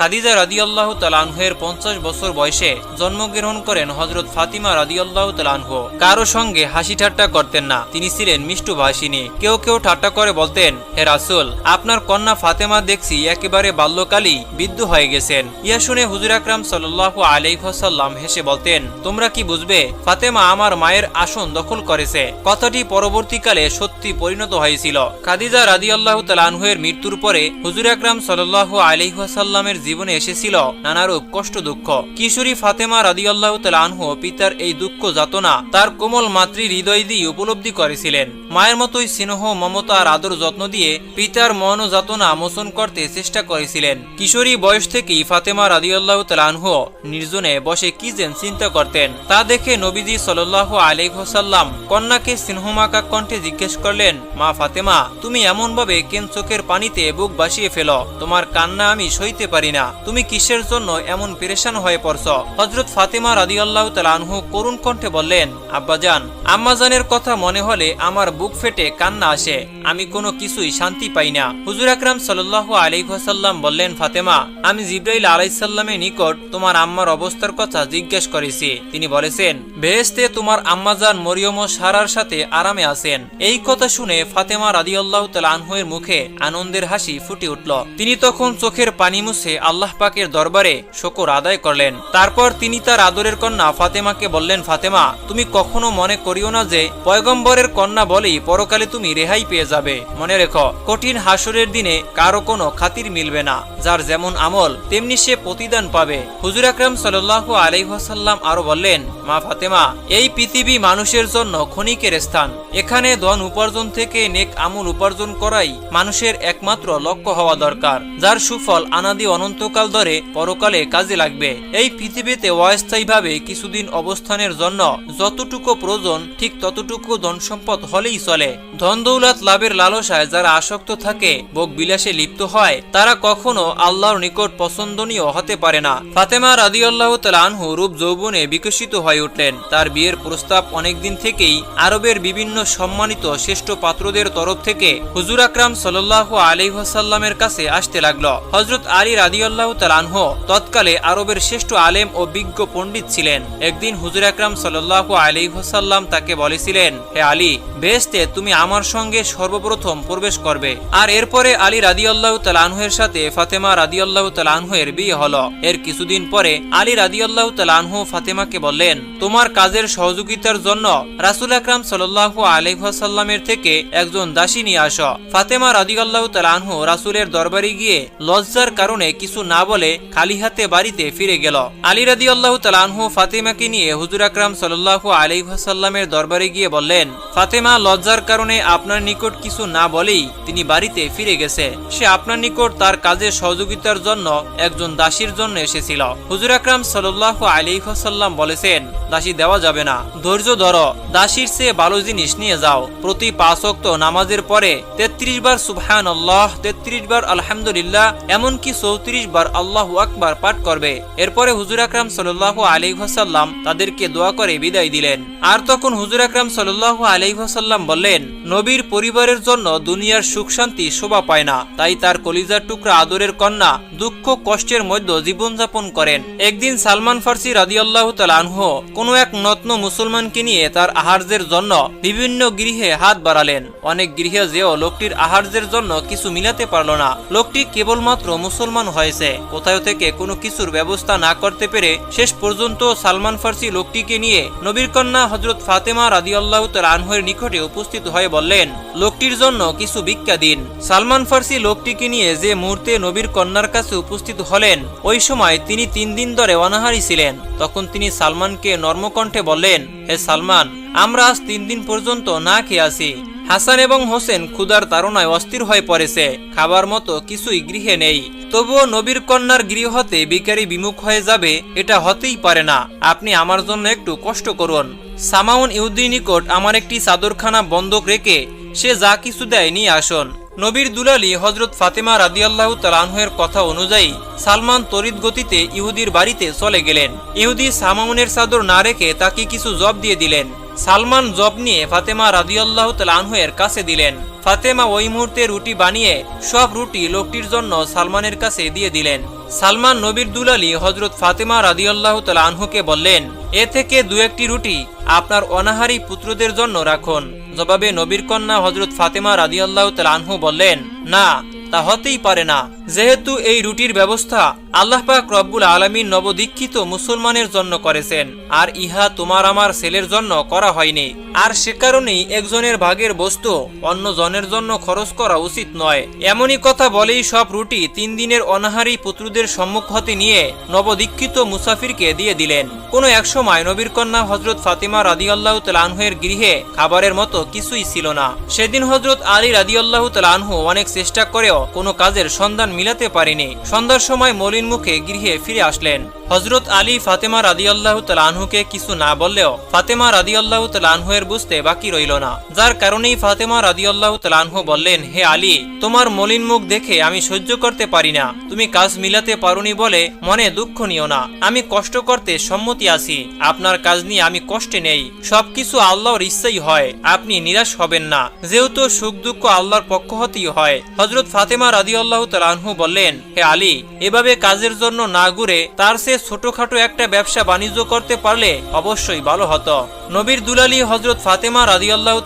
খাদিজা রাদিয়াল্লাহ তালানহের পঞ্চাশ বছর বয়সে জন্মগ্রহণ করেন হজরত ফাতিমা রাদিয়াল্লাহ তালানহ কারও সঙ্গে হাসি ঠাট্টা করতেন না। তিনি ছিলেন মিষ্টু ভাষিনী। কেউ কেউ ঠাট্টা করে বলতেন, হে রাসুল, আপনার কন্যা ফাতেমা দেখছি একেবারে বাল্যকালই বিদ্ধ হয়ে গেছেন। ইয়া শুনে হুজুর আকরাম সাল্লাহ আলাইসাল্লাম হেসে বলতেন, তোমরা কি বুঝবে, ফাতেমা আমার মায়ের আসন দখল করেছে। কথাটি পরবর্তীকালে সত্যি পরিণত হয়েছিল। খাদিজা রাদিয়াল্লাহ তালানহের মৃত্যুর পরে হুজুর আকরাম সাল্লাহ আলাইসাল্লামের জীবনে এসেছিল নানারূপ কষ্ট, দুঃখ। কিশোরী ফাতেমা রাদিয়াল্লাহ তালানহ পিতার এই দুঃখ যাতনা তার কোমল মাতৃ হৃদয় দিয়ে উপলব্ধি করেছিলেন। মায়ের মতোই স্নেহ, মমতা আর আদর যত্ন দিয়ে পিতার মন ও যাতনা মোচন করতে চেষ্টা করেছিলেন। কিশোরী বয়স থেকেই ফাতেমা রাদিয়াল্লাহ তালানহ নির্জনে বসে কি যেন চিন্তা করতেন। তা দেখে নবীজি সাল্লাহ আলাইসাল্লাম কন্যাকে স্নেহমাকা কণ্ঠে জিজ্ঞেস করলেন, মা ফাতেমা, তুমি এমনভাবে কেন চোখের পানিতে বুক বাসিয়ে ফেলো? তোমার কান্না আমি সইতে পারি না। তুমি কিসের জন্য এমন পেরেশান হয়ে পড়ছ? হজরত ফাতেমা রাদিয়াল্লাহ তালানহু করুণ কণ্ঠে বললেন আব্বাজান আম্মাজানের কথা মনে হলে আমার বুক ফেটে কান্না আসে। আমি কোনো কিছুই শান্তি পাই না। হুজুর আকরাম সাল্লাহ আলাইসাল্লাম বললেন, ফাতেমা, আমি জিব্রাইল আলাইসাল্লামের নিকট তোমার আম্মার অবস্থার কথা জিজ্ঞেস করেছি। তিনি বলেছেন বেহেস্তে তোমার আম্মাজান মরিয়ম সারার সাথে আরামে আছেন। এই কথা শুনে ফাতেমা রাদিয়াল্লাহ তালানহুয়ের মুখে আনন্দের হাসি ফুটে উঠল। তিনি তখন চোখের পানি মুছে আল্লাহ পাকের দরবারে শকর আদায় করলেন। তারপর তিনি তার আদরের কন্যা ফাতেমাকে বললেন, ফাতেমা, তুমি কখনো মনে করিও না যে পয়গম্বরের কন্যা বলেই পরকালে তুমি রেহাই পেয়ে যাবে। মনে রেখো, কঠিন হাসরের দিনে কারও কোনো খাতির মিলবে না। যার যেমন আমল, তেমনি সে প্রতিদান পাবে। হুজুর আকরাম সাল্লাহ আলাইহাসাল্লাম আরও বললেন, মা ফাতেমা, এই পৃথিবী মানুষের জন্য ক্ষণিকের স্থান। এখানে ধন উপার্জন থেকে নেক আমল উপার্জন করাই মানুষের একমাত্র লক্ষ্য হওয়া দরকার। যার সুফল আনাদি অনন্তকাল ধরে পরকালে কাজে লাগবে। এই পৃথিবীতে অস্থায়ীভাবে কিছুদিন অবস্থানের জন্য যতটুকু প্রয়োজন, ঠিক ততটুকু ধন সম্পদ হলেই চলে। ধন দৌলত লাভের লালসায় যারা আসক্ত থাকে ভোগ বিলাসে লিপ্ত হয়, তারা কখনো আল্লাহর নিকট পছন্দনীয় হতে পারে না। ফাতেমা রাদিয়াল্লাহ তালানহু রূপ যৌবনে বিকশিত হয়ে উঠলেন। তার বিয়ের প্রস্তাব অনেকদিন থেকেই আরবের বিভিন্ন সম্মানিত শ্রেষ্ঠ পাত্রদের তরফ থেকে হুজুর আকরাম সাল্লাহ আলিহাসাল্লামের কাছে আসতে লাগল। হজরত আলী রাদিয়াল্লাহ তালানহ তৎকালে আরবের শ্রেষ্ঠ আলেম ও বিজ্ঞ পণ্ডিত ছিলেন। একদিন হুজুর আকরাম সাল্লাহ আলিহাসাল্লাম তাকে বলেছিলেন, হে আলী বেহেস্তে তুমি আমার সঙ্গে সর্বপ্রথম প্রবেশ করবে। আর এরপরে আলী রাদিয়াল্লাহ তালানহের সাথে ফাতেমা রাদিয়াল্লাহ তালানহের বিয়ে হলো। এর কিছুদিন পরে আলী রাদিয়াল্লাহ তালানহু ফাতেমাকে বললেন, তোমার কাজের সহযোগিতার জন্য রাসুল আকরাম সাল্লাহ আলহাসাল্লামের থেকে একজন দাসী নিয়ে আস। ফাতেমা রাদিয়াল্লাহ তালানহু রাসুলের দরবারে গিয়ে লজ্জার কারণে কিছু না বলে খালি হাতে বাড়িতে ফিরে গেল। আলী রাদিয়াল্লাহ তালানহু ফাতেমাকে নিয়ে হুজুর আকরাম সাল্লাহ আলহাসাল্লামের দরবারে গিয়ে বললেন, ফাতেমা, লজ্জার কারণে আপনার নিকট কিছু না বলেই তিনি বাড়িতে ফিরে গেছে। সে আপনার নিকট তার কাজের সহযোগিতার জন্য একজন দাসীর জন্য এসেছিল। হুজুর আকরাম সাল্লাহ আলিহাসাল্লাম বলেছেন, দাসী দেওয়া যাবে না। ধৈর্য ধর। দাসীর চেয়ে ভালো জিনিস নিয়ে যাও। প্রতি পাঁচ অক্ত নামাজের পরে তেত্রিশ বার সুবহান আল্লাহ তেত্রিশ বার আলহামদুলিল্লাহ, এমনকি চৌত্রিশ বার আল্লাহ আকবার পাঠ করবে। এরপরে হুজুর আকরাম সাল্লাহ আলিহাসাল্লাম তাদেরকে দোয়া করে বিদায় দিলেন। আর তখন হুজুর আকরাম সাল্লাহ আলিহাসাল্লাম বললেন, নবীর পরিবারের জন্য দুনিয়ার সুখ শান্তি শোভা পায় না। তাই তার কলিজার টুকরা আদরের কন্যা দুঃখ কষ্টের মধ্যে জীবনযাপন করেন। একদিন সালমান ফার্সি রাদিয়াল্লাহ তালানহ কোনো এক নত্ন মুসলমানকে নিয়ে তার আহার্যের জন্য বিভিন্ন গৃহে হাত বাড়ালেন। অনেক গৃহে যেও লোকটির আহার্যের জন্য কিছু মিলাতে পারল না। লোকটি কেবলমাত্র মুসলমান হয়েছে। কোথাও থেকে কোনো কিছুর ব্যবস্থা না করতে পেরে শেষ পর্যন্ত সালমান ফার্সি লোকটিকে নিয়ে নবীর কন্যা হজরত ফাতেমা রাদিয়াল্লাহ তালানহের নিকটে উপস্থিত হয়ে বললেন, লোকটির জন্য কিছু ভিক্ষা দিন। সালমান ফার্সি লোকটিকে নিয়ে যে মুহূর্তে নবীর কন্যার কাছে উপস্থিত হলেন, ওই সময় তিনি তিন দিন ধরে অনাহারী ছিলেন। তখন তিনি সালমানকে নর্মকণ্ঠে বললেন, হে সালমান, আমরা আজ তিন দিন পর্যন্ত না খেয়ে আছি। হাসান এবং হোসেন ক্ষুদার তাড়নায় অস্থির হয়ে পড়েছে। খাবার মতো কিছুই গৃহে নেই। তবুও নবীর কন্যার গৃহ হতে বিকারী বিমুখ হয়ে যাবে, এটা হতেই পারে না। আপনি আমার জন্য একটু কষ্ট করুন। সামাউন ইউদ্দিন নিকট আমার একটি চাদরখানা বন্ধক রেখে সে যা কিছু দেয় নিয়ে আসুন। নবীর দুলালি হজরত ফাতেমা রাদিয়াল্লাহু তালানহের কথা অনুযায়ী সালমান তরিত গতিতে ইহুদির বাড়িতে চলে গেলেন। ইহুদি সামাউনের চাদর না রেখে তাকে কিছু জব দিয়ে দিলেন। সালমান জব নিয়ে ফাতেমা রাদিয়াল্লাহ তালানহের কাছে দিলেন। ফাতেমা ওই মুহূর্তে রুটি বানিয়ে সব রুটি লোকটির জন্য সালমানের কাছে দিয়ে দিলেন। সালমান নবীর দুলালি হজরত ফাতেমা রাদিয়াল্লাহ তালা আনহুকে বললেন, এ থেকে দু একটি রুটি আপনার অনাহারী পুত্রদের জন্য রাখুন। জবাবে নবীর কন্যা হজরত ফাতেমা রাদিয়াল্লাহ তালা আনহু বললেন, না, তা হতেই পারে না। যেহেতু এই রুটির ব্যবস্থা আল্লাহ পাক রব্বুল আলমীর নবদীক্ষিত মুসলমানের জন্য করেছেন, আর ইহা তোমার আমার ছেলের জন্য করা হয়নি। আর সে কারণেই একজনের ভাগের বস্তু অন্য জনের জন্য খরচ করা উচিত নয়। এমনই কথা বলেই সব রুটি তিন দিনের অনাহারী পুত্রদের সম্মুখ হতে নিয়ে নবদীক্ষিত মুসাফিরকে দিয়ে দিলেন। কোনো এক সময় নবীর কন্যা হজরত ফাতিমা রাদিয়াল্লাহ তালানহের গৃহে খাবারের মতো কিছুই ছিল না। সেদিন হজরত আলী রাদিয়াল্লাহ তালানহু অনেক চেষ্টা করেও কোনো কাজের সন্ধান মিলাতে পারেনি। সন্ধ্যার সময় মলিন মুখে গৃহে ফিরে আসলেন। হজরত আলী ফাতেমা রাদিয়াল্লাহ তালানহুকে কিছু না বললেও ফাতেমা রাদিয়াল্লাহ তালানহুয়ের বুঝতে বাকি রইল না। যার কারণেই ফাতেমা রাদিয়াল্লাহ তালানহু বললেন, হে আলী, তোমার মলিন মুখ দেখে আমি সহ্য করতে পারি না। তুমি কাজ মিলাতে পারোনি বলে মনে দুঃখ নিও না। আমি কষ্ট করতে সম্মতি আছি। আপনার কাজ নিয়ে আমি কষ্টে নেই। সবকিছু আল্লাহর ইচ্ছাই হয়। আপনি নিরাশ হবেন না। যেহেতু সুখ দুঃখ আল্লাহর পক্ষ হতেই হয়। হজরত ফাতেমা রাদিয়াল্লাহ তালানহু বললেন, হে আলী, এভাবে কাজের জন্য না ঘুরে তার সে ছোটখাটো একটা ব্যবসা বাণিজ্য করতে পারলে অবশ্যই ভালো হতো। নবীর দুলালী হজরত ফাতেমা রাদিয়াল্লাহ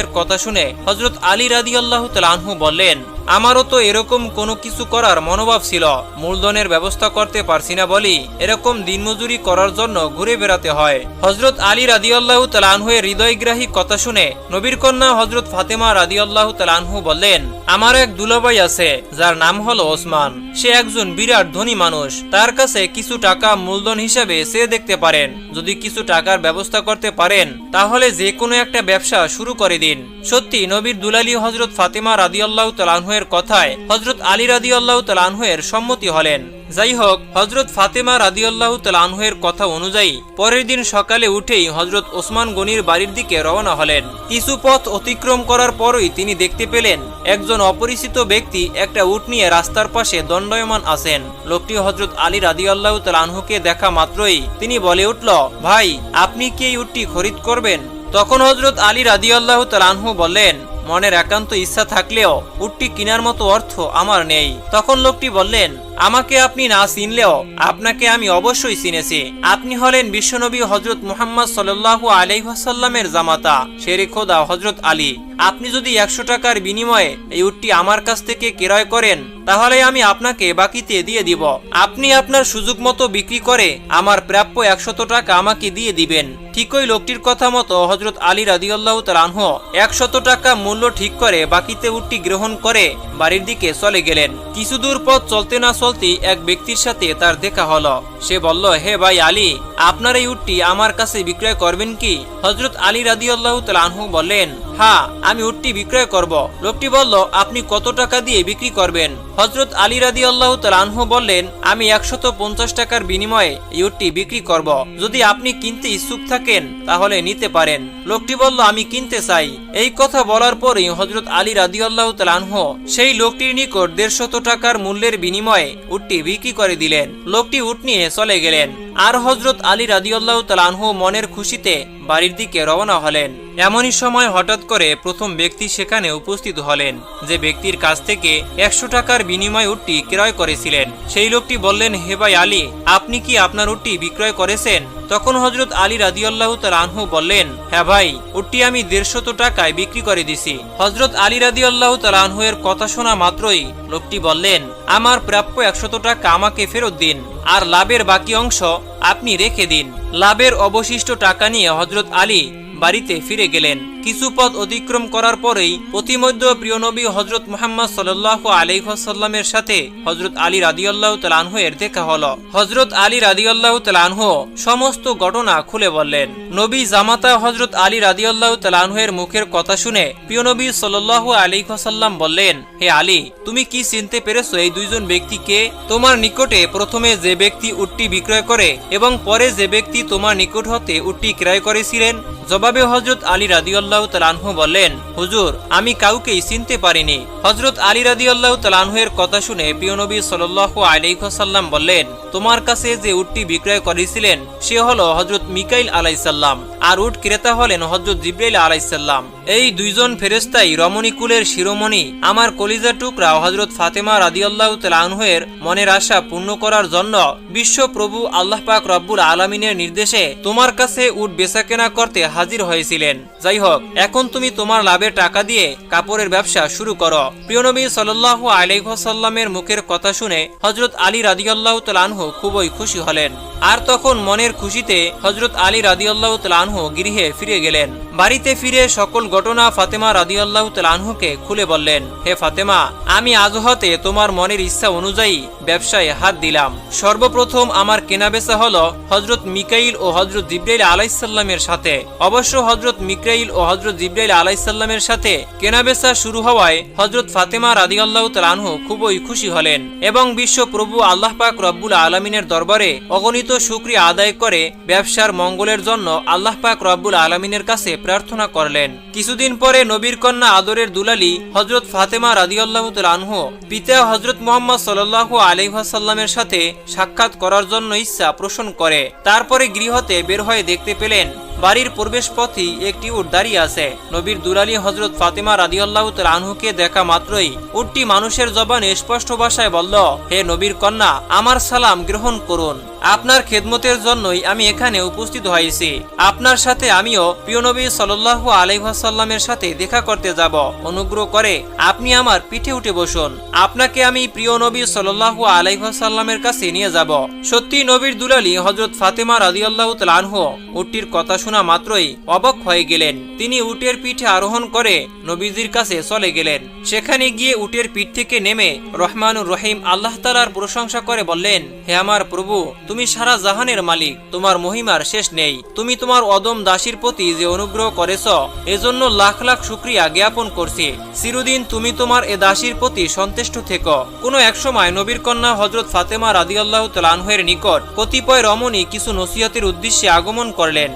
এর কথা শুনে হজরত আলী রাদিয়াল্লাহ তালানহু বললেন আমারও তো এরকম কোনো কিছু করার মনোভাব ছিল। মূলধনের ব্যবস্থা করতে পারছি না বলি এরকম দিনমজুরি করার জন্য ঘুরে বেড়াতে হয়। হজরত আলী রাদিয়াল্লাহ তালানহুয়ের হৃদয়গ্রাহী কথা শুনে নবীর কন্যা হজরত ফাতেমা রাদিয়াল্লাহ তালানহু বললেন আমার এক দুলাভাই আছে, যার নাম হলো ওসমান। সে একজন বিরাট ধনী মানুষ। তার কাছে কিছু টাকা মূলধন হিসাবে সে দেখতে পারেন। যদি কিছু টাকার ব্যবস্থা করতে পারেন, তাহলে যে কোনো একটা ব্যবসা শুরু করে দিন। সত্যি নবীর দুলালি হজরত ফাতেমা রাদিয়াল্লাহ তালানহুয়ের কথায় হজরত আলী রাদিয়াল্লাহ তালানহুয়ের সম্মতি হলেন। যাই হোক হজরত ফাতেমা রাদিয়াল্লাহ তালানহুয়ের কথা অনুযায়ী পরের দিন সকালে উঠেই হজরত ওসমান গনির বাড়ির দিকে রওনা হলেন। কিছু পথ অতিক্রম করার পরই তিনি দেখতে পেলেন, একজন অপরিচিত ব্যক্তি একটা উট নিয়ে রাস্তার পাশে দণ্ডায়মান আছেন। লোকটি হজরত আলী রাদিয়াল্লাহ তালানহুকে দেখা মাত্রই তিনি বলে উঠল, ভাই, আপনি কি এই উটটি খরিদ করবেন? তখন হজরত আলী রাদিয়াল্লাহ তালানহু বললেন মনের একান্ত ইচ্ছা থাকলেও উটটি কেনার মতো অর্থ আমার নেই। তখন লোকটি বললেন, আমাকে আপনি না চিনলেও আপনাকে আমি অবশ্যই চিনেছি। আপনি হলেন বিশ্বনবী হজরত মুহাম্মদ সাল্লাল্লাহু আলাইহাসাল্লামের জামাতা, শেরে খোদা হজরত আলী। আপনি যদি একশো টাকার বিনিময়ে এই উটটি আমার কাছ থেকে ক্রয় করেন, তাহলে আমি আপনাকে বাকিতে দিয়ে দিব। আপনি আপনার সুযোগ মতো বিক্রি করে আমার প্রাপ্য একশত টাকা আমাকে দিয়ে দিবেন। ঠিক ওই লোকটির কথা মতো হজরত আলী রাদিউল্লাহ তালানহ একশত টাকা মূল্য ঠিক করে বাকিতে উটটি গ্রহণ করে বাড়ির দিকে চলে গেলেন। কিছু দূর পথ চলতে না চলতেই এক ব্যক্তির সাথে তার দেখা হলো। সে বলল, হে ভাই আলী, আপনার এই উটটি আমার কাছে বিক্রয় করবেন কি? হজরত আলী রাদিউল্লাহ তালানহু বললেন হ্যাঁ আমি উটটি বিক্রয় করব। লোকটি বলল, আপনি কত টাকা দিয়ে বিক্রি করবেন? হজরত আলী রাদি আল্লাহ তালানহু বললেন, আমি একশত পঞ্চাশ টাকার বিনিময়ে এই উটটি বিক্রি করব। যদি আপনি কিনতে ইচ্ছুক থাকেন, তাহলে নিতে পারেন। লোকটি বলল, আমি কিনতে চাই। এই কথা বলার পরেই হজরত আলী রাদি আল্লাহ তালানহু সেই লোকটির নিকট দেড়শত টাকার মূল্যের বিনিময়ে উটটি বিক্রি করে দিলেন। লোকটি উট নিয়ে চলে গেলেন। আর হজরত আলী রাদিউল্লাহ তালানহু মনের খুশিতে বাড়ির দিকে রওনা হলেন। এমনই সময় হঠাৎ করে প্রথম ব্যক্তি সেখানে উপস্থিত হলেন, যে ব্যক্তির কাছ থেকে একশো টাকার বিনিময় উটটি ক্রয় করেছিলেন। সেই লোকটি বললেন, হে ভাই আলী, আপনি কি আপনার উটটি বিক্রয় করেছেন? তখন হজরত আলী রাদিউল্লাহ তালানহু বললেন হ্যাঁ ভাই, উটটি আমি দেড়শত টাকায় বিক্রি করে দিছি। হজরত আলী রাদিউল্লাহ তালানহু এর কথা শোনা মাত্রই লোকটি বললেন, আমার প্রাপ্য একশত টাকা আমাকে ফেরত দিন। আর লাভের বাকি অংশ আপনি রেখে দিন। লাভের অবশিষ্ট টাকা নিয়ে হজরত আলী বাড়িতে ফিরে গেলেন। কিছু পথ অতিক্রম করার পরেই প্রতিমধ্য প্রিয় নবী হজরত মোহাম্মদ সাল্লাহ আলাইসাল্লামের সাথে হজরত আলী রাদিউল্লাহ তালানহ এর দেখা হলো। হজরত আলী রাদিউল্লাহ তালানহ সমস্ত ঘটনা খুলে বললেন। নবী জামাতা হজরত আলী রাদিউল্লাহ তালানহের মুখের কথা শুনে প্রিয় নবী সাল্লাহ আলাইসাল্লাম বললেন, হে আলী, তুমি কি চিনতে পেরেছ এই দুইজন ব্যক্তিকে তোমার নিকটে প্রথমে যে ব্যক্তি উটটি বিক্রয় করে এবং পরে যে ব্যক্তি তোমার নিকট হতে উটটি ক্রয় করেছিলেন জবাবে হজরত আলী রাদিউল্লাহ তালানহু বলেন হুজুর, আমি কাউকেই চিনতে পারিনি। হজরত আলী রাদিউল্লাহ তালানহু এর কথা শুনে প্রিয়নবী সাল্লাহ আলাইসাল্লাম বললেন, তোমার কাছে যে উটটি বিক্রয় করেছিলেন, সে হল হজরত মিকাইল আলাইসাল্লাম আর উট ক্রেতা হলেন হজরত জিব্রাইল আলাইসাল্লাম এই দুইজন ফেরেস্তাই রমণীকুলের শিরোমণি। আমার কলিজা টুকরা হজরত ফাতেমা রাদিয়াল্লাহ তালানহের মনের আশা পূর্ণ করার জন্য বিশ্ব প্রভু আল্লাহ পাক রব্বুল আলমিনের নির্দেশে তোমার কাছে উট বেচাকেনা করতে হাজির হয়েছিলেন। যাই হোক এখন তুমি তোমার লাভের টাকা দিয়ে কাপড়ের ব্যবসা শুরু করো। প্রিয়নবী সাল্লাহ আলাইসাল্লামের মুখের কথা শুনে হজরত আলী রাদিয়াল্লাহ তালানহ খুবই খুশি হলেন। আর তখন মনের খুশিতে হজরত আলী রাদিয়াল্লাহ তালানহ গৃহে ফিরে গেলেন। বাড়িতে ফিরে সকল ঘটনা ফাতেমা রাদিয়াল্লাহ তালানহুকে খুলে বললেন, হে ফাতেমা, আমি আজ হতে তোমার মনের ইচ্ছা অনুযায়ী ব্যবসায় হাত দিলাম। সর্বপ্রথম আমার কেনাবেচা হলো হজরত মিকাইল ও হজরত জিব্রাইল আলাইসাল্লামের সাথে। অবশ্য হজরত মিকাইল ও হজরত জিব্রাইল আলাইসাল্লামের সাথে কেনাবেচা শুরু হওয়ায় হজরত ফাতেমা রাদিয়াল্লাহ তালানহু খুবই খুশি হলেন এবং বিশ্ব প্রভু আল্লাহ পাক রব্বুল আলমিনের দরবারে অগণিত শুক্রিয়া আদায় করে ব্যবসার মঙ্গলের জন্য আল্লাহ পাক রব্বুল আলমিনের কাছে প্রার্থনা করলেন। কিছুদিন পরে নবীর কন্যা আদরের দুলালি হজরত ফাতেমা রাদিউল্লাহ আনহ, পিতা হজরত মোহাম্মদ সাল্লাহ আলহাসাল্লামের সাথে সাক্ষাৎ করার জন্য ইচ্ছা পোষণ করে। তারপরে গৃহতে বের হয়ে দেখতে পেলেন বাড়ির প্রবেশ পথই একটি উট দাঁড়িয়ে আছে। নবীর দুলালী হজরত ফাতেমা রাদিয়াল্লাহ আনহুকে দেখা মাত্রই উটটি মানুষের জবানে স্পষ্ট ভাষায় বলল, হে নবীর কন্যা, আমার সালাম গ্রহণ করুন। আপনার খেদমতের জন্যই আমি এখানে উপস্থিত হয়েছি। আপনার সাথে আমিও প্রিয় নবী সাল্লাহু আলাইসাল্লামের সাথে দেখা করতে যাব। অনুগ্রহ করে আপনি আমার পিঠে উঠে বসুন। আপনাকে আমি প্রিয় নবী সাল্লাহু আলাইসাল্লামের কাছে নিয়ে যাব। সত্যি নবীর দুলালি হজরত ফাতেমা রাদিয়াল্লাহ তালহু উটটির কথা শোনা মাত্রই অবাক হয়ে গেলেন। তিনি উটের পিঠে আরোহণ করে নবীজির কাছে চলে গেলেন। সেখানে গিয়ে উটের পিঠ থেকে নেমে রহমানুর রহিম আল্লাহ তালার প্রশংসা করে বললেন, হে আমার প্রভু, তুমি সারা জাহানের মালিক, তোমার মহিমার শেষ নেই। তুমি তোমার অদম দাসীর প্রতি যে অনুগ্রহ করেছ, এজন্য লাখ লাখ শুক্রিয়া জ্ঞাপন করছি। চিরদিন তুমি তোমার এ দাসীর প্রতি সন্তুষ্ট থেকো। কোনো একসময় নবীর কন্যা হজরত ফাতেমা রাদিয়াল্লাহ তালানহের নিকট কতিপয় রমণী কিছু নসিহতের উদ্দেশ্যে আগমন করলেন।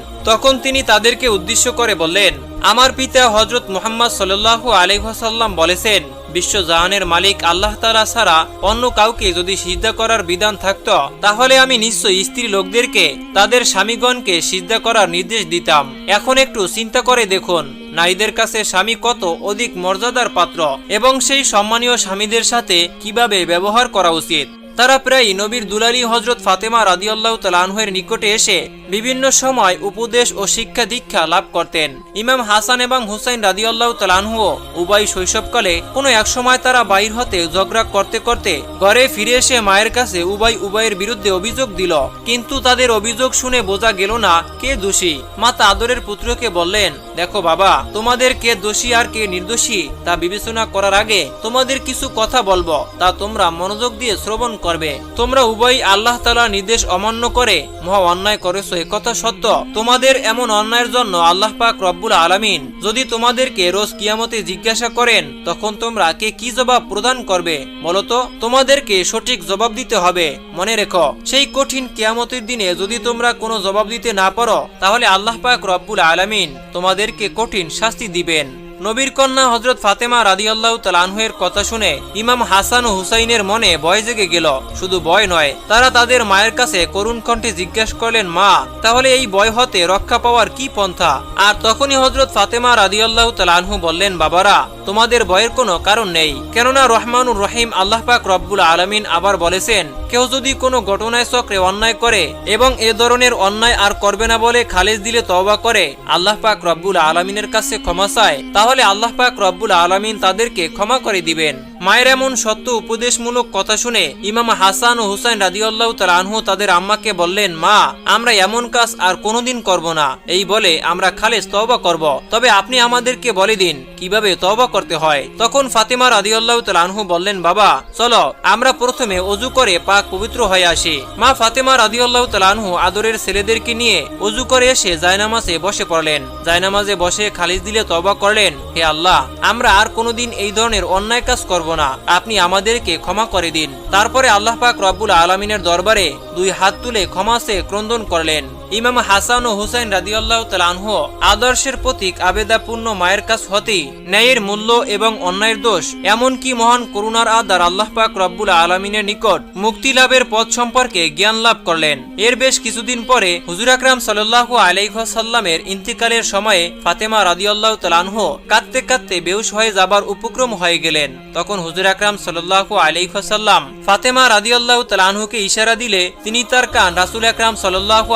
তিনি তাদেরকে উদ্দেশ্য করে বললেন, আমার পিতা হজরত মোহাম্মদ সাল্লাল্লাহু আলাইহাসাল্লাম বলেছেন বিশ্বজাহানের মালিক আল্লাহ তালা ছাড়া অন্য কাউকে যদি সিদ্ধা করার বিধান থাকত, তাহলে আমি নিশ্চয়ই স্ত্রী লোকদেরকে, তাদের স্বামীগণকে সিদ্ধা করার নির্দেশ দিতাম। এখন একটু চিন্তা করে দেখুন, নারীদের কাছে স্বামী কত অধিক মর্যাদার পাত্র এবং সেই সম্মানীয় স্বামীদের সাথে কীভাবে ব্যবহার করা উচিত? তারা প্রায় নবীর দুলালী হজরত ফাতেমা রাদিয়াল্লাহ তালানহের নিকটে এসে বিভিন্ন সময় উপদেশ ও শিক্ষা দীক্ষা লাভ করতেন। ইমাম হাসান এবং হুসাইন রাদিয়াল্লাহ তালানহু উভয় শৈশবকালে কোনো এক সময় তারা বাইর হতে ঝগড়া করতে করতে ঘরে ফিরে এসে মায়ের কাছে উভয় উভয়ের বিরুদ্ধে অভিযোগ দিল। কিন্তু তাদের অভিযোগ শুনে বোঝা গেল না, কে দোষী? মা তা আদরের পুত্রকে বললেন, দেখো বাবা, তোমাদের কে দোষী আর কে নির্দোষী তা বিবেচনা করার আগে তোমাদের কিছু কথা বলব। তা তোমরা মনোযোগ দিয়ে শ্রবণ করবে। তোমরা উভয় আল্লাহ তালা নির্দেশ অমান্য করে মহা অন্যায় করেছ কথা সত্য। তোমাদের এমন অন্যায়ের জন্য আল্লাহ পাক রব্বুল আলামিন যদি তোমাদেরকে রোজ কিয়ামতে জিজ্ঞাসা করেন, তখন তোমরা কে কি জবাব প্রদান করবে? বলতো, তোমাদেরকে সঠিক জবাব দিতে হবে। মনে রেখো, সেই কঠিন কিয়ামতের দিনে যদি তোমরা কোনো জবাব দিতে না পারো, তাহলে আল্লাহ পাক রব্বুল আলামিন তোমাদেরকে কঠিন শাস্তি দিবেন। নবীর কন্যা হজরত ফাতেমা রাদিয়াল্লাহ তালানহের কথা শুনে ইমাম হাসান ও হুসাইনের মনে ভয় জেগে গেল। শুধু ভয় নয়, তারা তাদের মায়ের কাছে করুণ কণ্ঠে জিজ্ঞাসা করলেন, মা, তাহলে এই ভয় হতে রক্ষা পাওয়ার কি পন্থা? আর তখনই হজরত ফাতেমা রাদিয়াল্লাহ তালানহু বললেন, বাবারা, তোমাদের ভয়ের কোনো কারণ নেই। কেননা রহমানুর রহিম আল্লাহ পাক রব্বুল আলমিন আবার বলেছেন, কেউ যদি কোনো ঘটনায় চক্রে অন্যায় করে এবং এ ধরনের অন্যায় আর করবে না বলে খালেজ দিলে তওবা করে, আল্লাহ পাক রব্বুল আলমিনের কাছে ক্ষমা চায় আল্লাহ পাক রব্বুল আলমিন তাদেরকে ক্ষমা করে দিবেন। মায়ের এমন সত্য উপদেশমূলক কথা শুনে ইমাম হাসান ও হুসাইন রাদিউল্লাহ তালানহু তাদের আম্মাকে বললেন, মা, আমরা এমন কাজ আর কোনোদিন করব না। এই বলে আমরা খালেজ তওবা করব। তবে আপনি আমাদেরকে বলে দিন, কীভাবে তওবা করতে হয়? তখন ফাতেমা রাদিউল্লাহ তালানহু বললেন, বাবা, চলো, আমরা প্রথমে অজু করে পাক পবিত্র হয়ে আসি। মা ফাতেমা রাদিউল্লাহ তালানহু আদরের ছেলেদেরকে নিয়ে অজু করে এসে জায়নামাজে বসে পড়লেন। জায়নামাজে বসে খালিজ দিলে তবা করলেন। হে আল্লাহ, আমরা আর কোনোদিন এই ধরনের অন্যায় কাজ করব না। আপনি আমাদেরকে ক্ষমা করে দিন। তারপরে আল্লাহ পাক রব্বুল আলমিনের দরবারে দুই হাত তুলে ক্ষমা সে ক্রন্দন করলেন। ইমাম হাসান ও হুসাইন রাদিয়াল্লাহু তাআলা আনহু আদর্শের প্রতীক, আবেদাপূর্ণ, মায়ের কাছ হতেই ন্যায়ের মূল্য এবং অন্যায়ের দোষ, এমনকি মহান করুণার আদার আল্লাহ পাক রব্বুল আলমিনের নিকট মুক্তি লাভের পথ সম্পর্কে জ্ঞান লাভ করলেন। এর বেশ কিছুদিন পরে হুজুর আকরাম সাল্লাহ আলাইসাল্লামের ইন্তিকালের সময়ে ফাতেমা রাদিয়াল্লাহু তাআলা আনহু কাঁদতে কাঁদতে বেহুশ হয়ে যাবার উপক্রম হয়ে গেলেন। তখন হুজুর আকরাম সাল্লাহ আলাইসাল্লাম ফাতেমা রাদিয়াল্লাহু তাআলা আনহুকে ইশারা দিলে, তিনি তার কান রাসুল আকরাম সাল্লাহ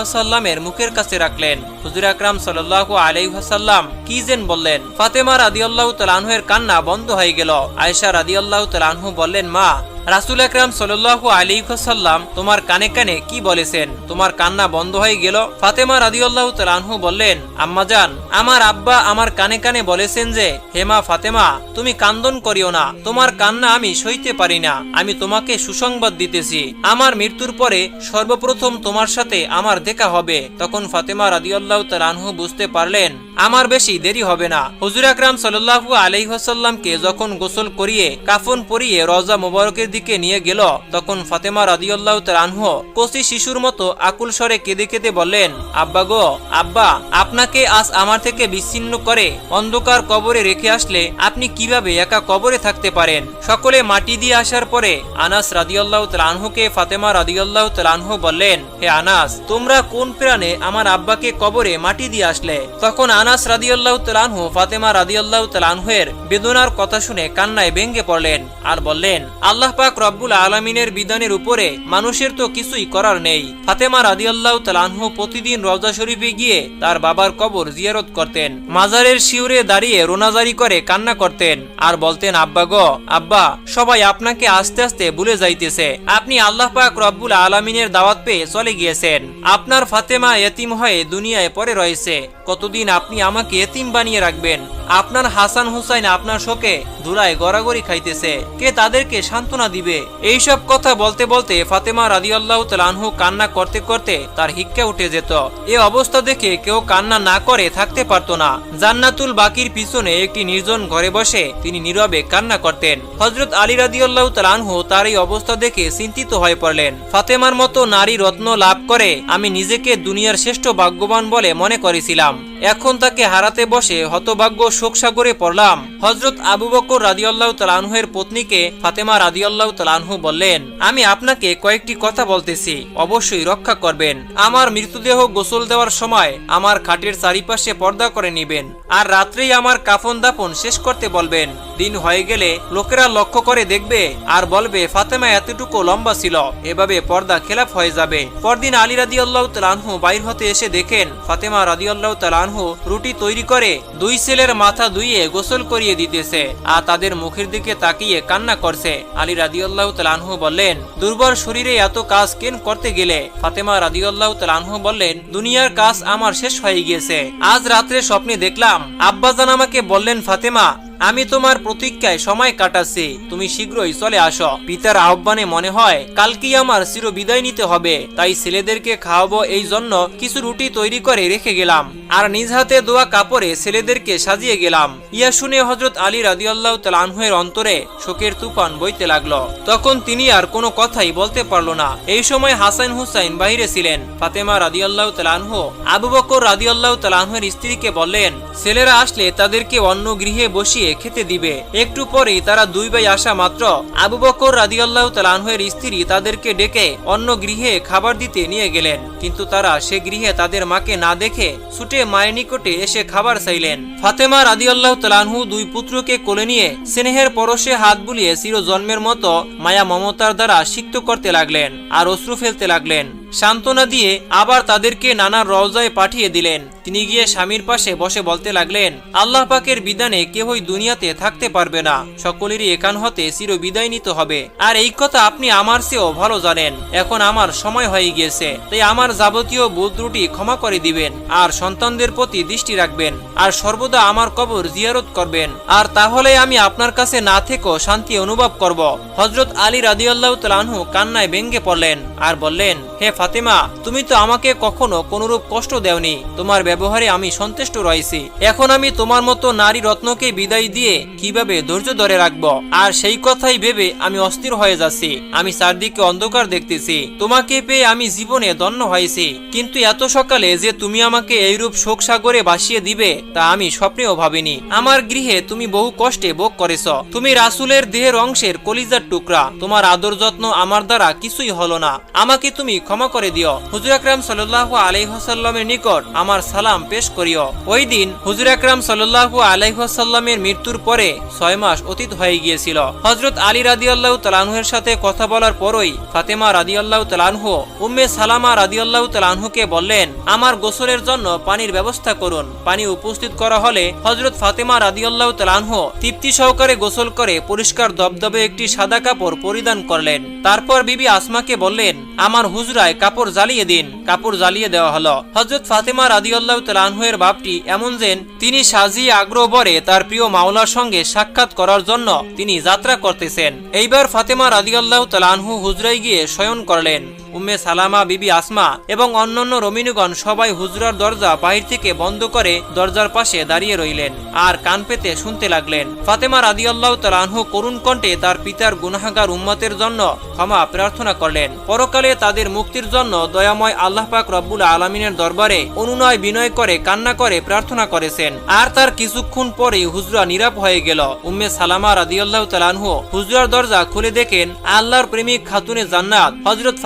আলাইসাল্লামের মুখের কাছে রাখলেন। হুজুর আকরাম সাল্লাহ আলাইহাসাল্লাম কি যেন বললেন। ফাতেমা রাদিয়াল্লাহু তালাহু এর কান্না বন্ধ হয়ে গেল। আয়সা আল্লাহ তালানহু বললেন, মা রাসুল আকরাম সাল্লাহ আলী সাল্লাম তোমার কানে কানে কি বলেছেন? তোমার কান্না বন্ধ হয়ে গেল। ফাতেমা রাদিউল্লাহ তালানহু বললেন আম্মাজান আমার আব্বা আমার কানে কানে বলেছেন যে হেমা ফাতেমা, তুমি কান্দন করিও না। তোমার কান্না আমি সইতে পারি না। আমি তোমাকে সুসংবাদ দিতেছি। আমার মৃত্যুর পরে সর্বপ্রথম তোমার সাথে আমার দেখা হবে। তখন ফাতেমা রাদিউল্লাহ তালানহু বুঝতে পারলেন, আমার বেশি দেরি হবে না। হুজুর আকরাম সাল্লাহু আলাইহাসাল্লামকে যখন গোসল করিয়ে কাফন পরিয়ে রজা মোবারকের দিকে নিয়ে গেল। তখন ফাতেমা রাদিউল্লাহ তালানহ কচি শিশুর মতো আকুল স্বরে কেঁদে কেঁদে বললেন, আব্বা গো, আব্বা, আপনাকে আজ আমার থেকে বিচ্ছিন্ন করে অন্ধকার কবরে রেখে আসলে আপনি কীভাবে একা কবরে থাকতে পারেন? সকলে মাটি দিয়ে আসার পরে আনাস রাদিউল্লাহ তালানহুকে ফাতেমা রাদিউল্লাহ তালানহু বললেন, হে আনাস, তোমরা কোন প্রাণে আমার আব্বাকে কবরে মাটি দিয়ে আসলে? তখন আনাস রাদিউল্লাহ তালানহু ফাতেমা রাদিউল্লাহ তালানহুয়ের বেদনার কথা শুনে কান্নায় ভেঙ্গে পড়লেন আর বললেন, আল্লাহ পাক রব্বুল আলমিনের বিধানের উপরে মানুষের তো কিছুই করার নেই। ফাতেমা রাদিয়াল্লাহ তালানহু প্রতিদিন রওজা শরীফে গিয়ে তার বাবার কবর জিয়ারত করতেন। মাজারের শিউরে দাঁড়িয়ে রোনাজারি করে কান্না করতেন। আর বলতেন, আব্বা গো, আব্বা, সবাই আপনাকে আস্তে আস্তে ভুলে যাইতেছে। আপনি আল্লাহ পাক রব্বুল আলমিনের দাওয়াত পেয়ে চলে গিয়েছেন। আপনার ফাতেমা এতিম হয়ে দুনিয়ায় পরে রয়েছে। কতদিন আপনি আমাকে এতিম বানিয়ে রাখবেন? আপনার হাসান হুসাইন আপনার শোকে ধুলায় গড়াগড়ি খাইতেছে। কে তাদেরকে সান্ত্বনা দিবে। এইসব কথা বলতে বলতে ফাতেমা রাদিয়াল্লাহু তাআলাহু কান্না করতে করতে তার হিক্কা উঠে যেত। এ অবস্থা দেখে কেউ কান্না না করে থাকতে পারতো না। জান্নাতুল বাকির পিছনে একটি নির্জন ঘরে বসে তিনি নীরবে কান্না করতেন। হজরত আলী রাদিয়াল্লাহু তাআলাহু তার এই অবস্থা দেখে চিন্তিত হয়ে পড়লেন। ফাতেমার মতো নারী রত্ন লাভ করে আমি নিজেকে দুনিয়ার শ্রেষ্ঠ ভাগ্যবান বলে মনে করেছিলাম। এখন তাকে হারাতে বসে হতভাগ্য শোকসাগরে পড়লাম। হজরত আবু বকর রাদিয়াল্লাহু তালানহুয়ের পত্নীকে ফাতেমা রাদিয়াল্লাহু তালানহু বললেন, আমি আপনাকে কয়েকটি কথা বলতেছি, অবশ্যই রক্ষা করবেন। আমার মৃতদেহ গোসল দেওয়ার সময় আমার খাটের চারিপাশে পর্দা করে নেবেন, আর রাত্রেই আমার কাফন দাফন শেষ করতে বলবেন। দিন হয়ে গেলে লোকেরা লক্ষ্য করে দেখবে আর বলবে, ফাতেমা এতটুকু লম্বা ছিল, এভাবে পর্দা খেলাফ হয়ে যাবে। পরদিন আলী রাদিয়াল্লাহু তালানহু বাইর হতে এসে দেখেন ফাতেমা রাদিয়াল্লাহু তালানহু রুটি তৈরি করে দুই ছেলের মাথা ধুইয়ে গোসল করিয়ে দিতেছে আর তাদের মুখের দিকে তাকিয়ে কান্না করছে। আলী রাদিউল্লাহ তালানহু বললেন, দুর্বল শরীরে এত কাজ কেন করতে গেলে? ফাতেমা রাদিউল্লাহ তালানহু বললেন, দুনিয়ার কাজ আমার শেষ হয়ে গিয়েছে। আজ রাত্রে স্বপ্নে দেখলাম আব্বাজান আমাকে বললেন, ফাতেমা আমি তোমার প্রতীক্ষায় সময় কাটাচ্ছি। তুমি শীঘ্রই চলে আসো। পিতার আহ্বানে মনে হয় কালকেই আমার চির বিদায় নিতে হবে। তাই ছেলেদেরকে খাওয়াবো এই জন্য কিছু রুটি তৈরি করে রেখে গেলাম। আর নিজ হাতে দোয়া কাপড়ে ছেলেদেরকে সাজিয়ে গেলাম। ইয়া শুনে হজরত আলী রাদিয়াল্লাহ তালানহুয়ের অন্তরে শোকের তুফান বইতে লাগল। তখন তিনি আর কোনো কথাই বলতে পারল না। এই সময় হাসান হুসাইন বাহিরে ছিলেন। ফাতেমা রাদিয়াল্লাহ তালানহু আবু বকর রাদিয়াল্লাহ তালানহুয়ের স্ত্রীকে বললেন, ছেলেরা আসলে তাদেরকে অন্য গৃহে বসিয়ে খেতে দিবে। একটু পরেই তারা দুই ভাই আসা মাত্র। আবু বকর রাদিয়াল্লাহ তালানহের স্ত্রী তাদেরকে ডেকে অন্য গৃহে খাবার দিতে নিয়ে গেলেন। কিন্তু তারা সে গৃহে তাদের মাকে না দেখে ছুটে মায়ের নিকটে এসে খাবার চাইলেন। ফাতেমা রাদিয়াল্লাহ তালানহু দুই পুত্রকে কোলে নিয়ে স্নেহের পরশে হাত বুলিয়ে চিরজন্মের মতো মায়া মমতার দ্বারা সিক্ত করতে লাগলেন আর অশ্রু ফেলতে লাগলেন। সান্ত্বনা দিয়ে আবার তাদেরকে নানা রওজায় পাঠিয়ে দিলেন। তিনি গিয়ে স্বামীর পাশে বসে বলতে লাগলেন, আল্লাহ পাকের বিধানে কেহই দুনিয়াতে থাকতে পারবে না। সকলেরই এখান হতে চির বিদায় নিতে হবে। আর এই কথা আপনি আমার চেয়েও ভালো জানেন। এখন আমার সময় হয়ে গিয়েছে। তাই আমার যাবতীয় বোধ ত্রুটি ক্ষমা করে দিবেন আর সন্তানদের প্রতি দৃষ্টি রাখবেন। আর সর্বদা আমার কবর জিয়ারত করবেন। আর তাহলে আমি আপনার কাছে না থেকেও শান্তি অনুভব করব। হজরত আলী রাদিয়াল্লাহ তালানহু কান্নায় ব্যঙ্গে পড়লেন আর বললেন, হে ফাতেমা, তুমি তো আমাকে কখনো কোনরূপ কষ্ট দেওনি। তোমার ব্যবহারে আমি সন্তুষ্ট রয়েছি। এখন আমি তোমার মতো নারী রত্নকে বিদায় দিয়ে কীভাবে ধৈর্য ধরে রাখব? আর সেই কথাই ভেবে আমি অস্থির হয়ে যাচ্ছি। আমি চারদিকে অন্ধকার দেখতেছি। তোমাকে পেয়ে আমি জীবনে ধন্য হয়েছি। কিন্তু এত সকালে যে তুমি আমাকে এইরূপ শোক সাগরে ভাসিয়ে দিবে, তা আমি স্বপ্নেও ভাবিনি। আমার গৃহে তুমি বহু কষ্টে ভোগ করেছ। তুমি রাসুলের দেহের অংশের কলিজার টুকরা। তোমার আদর যত্ন আমার দ্বারা কিছুই হলো না। আমাকে তুমি ক্ষমা করে দিও। হুজুর আকরাম সাল্লাহ আলাইহাসাল্লামের নিকট আমার সালাম পেশ করিও। ওই দিন হুজুর আকরাম সাল্লাহ আলাইহাসাল্লামের মৃত্যুর পরে ছয় মাস অতীত হয়ে গিয়েছিল। হজরত আলী রাদি আল্লাহ তালানহের সাথে কথা বলার পরই ফাতেমা রাদি আল্লাহ তালানহ উম্মে সালামা রাদি আল্লাহ তালানহুকে বললেন, আমার গোসলের জন্য পানির ব্যবস্থা করুন। পানি উপস্থিত করা হলে হজরত ফাতেমা রাদি আল্লাহ তালানহ তৃপ্তি সহকারে গোসল করে পরিষ্কার দবদবে একটি সাদা কাপড় পরিধান করলেন। তারপর বিবি আসমাকে বললেন, আমার হুজরায় কাপড় জ্বালিয়ে দিন, কাপড় জ্বালিয়ে দেওয়া হলো। হজরত ফাতেমা রাজিউল্লাহ আল্লাহ তালানহের বাপটি এমন যেন তিনি সাজিয়ে আগ্রহ ভরে তার প্রিয় মাওলার সঙ্গে সাক্ষাৎ করার জন্য তিনি যাত্রা করতেছেন। এইবার ফাতেমা রাজিউল্লাহ তালহু হুজরাই গিয়ে শয়ন করলেন। উম্মে সালামা, বিবি আসমা এবং অন্যান্য রমিনুগণ সবাই হুজরার দরজা বাহির থেকে বন্ধ করে দরজার পাশে দাঁড়িয়ে রইলেন আর কান পেতে শুনতে লাগলেন। ফাতেমা রাদিয়াল্লাহু তাআলাহু করুণ কণ্ঠে তার পিতার গুনাহগার উম্মতের জন্য ক্ষমা প্রার্থনা করলেন। পরকালে তাদের মুক্তির জন্য দয়াময় আল্লাহ পাক রব্বুল আলমিনের দরবারে অনুনয় বিনয় করে কান্না করে প্রার্থনা করেছেন। আর তার কিছুক্ষণ পরেই হুজরা নীরব হয়ে গেল। উম্মে সালামা রাদিয়াল্লাহু তাআলাহু হুজরার দরজা খুলে দেখেন আল্লাহর প্রেমিক খাতুনে জান্নাত হযরত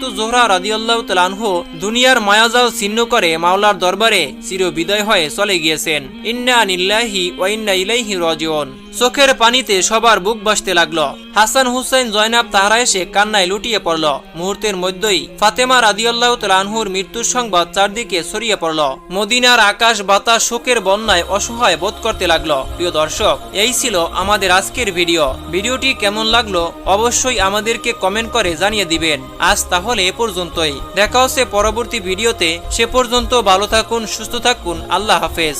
জোহরা রাদিয়াল্লাহু তালানহ দুনিয়ার মায়াজাল ছিন্ন করে মাওলার দরবারে চির বিদায় হয়ে চলে গিয়েছেন। ইন্না নিল্লাহি ওয়া ইন্না ইলাইহি রাজিউন। চোখের পানিতে সবার বুক বাসতে লাগল। হাসান হুসাইন জয়নাব তাহারা এসে কান্নায় লুটিয়ে পড়ল। মুহূর্তের মধ্যেই ফাতেমা রাদিয়াল্লাহ তালানহুর মৃত্যুর সংবাদ চারদিকে ছড়িয়ে পড়ল। মদিনার আকাশ বাতাস শোকের বন্যায় অসহায় বোধ করতে লাগল। প্রিয় দর্শক, এই ছিল আমাদের আজকের ভিডিও। ভিডিওটি কেমন লাগল অবশ্যই আমাদেরকে কমেন্ট করে জানিয়ে দিবেন। আজ তাহলে এ পর্যন্তই। দেখা হচ্ছে পরবর্তী ভিডিওতে। সে পর্যন্ত ভালো থাকুন, সুস্থ থাকুন। আল্লাহ হাফেজ।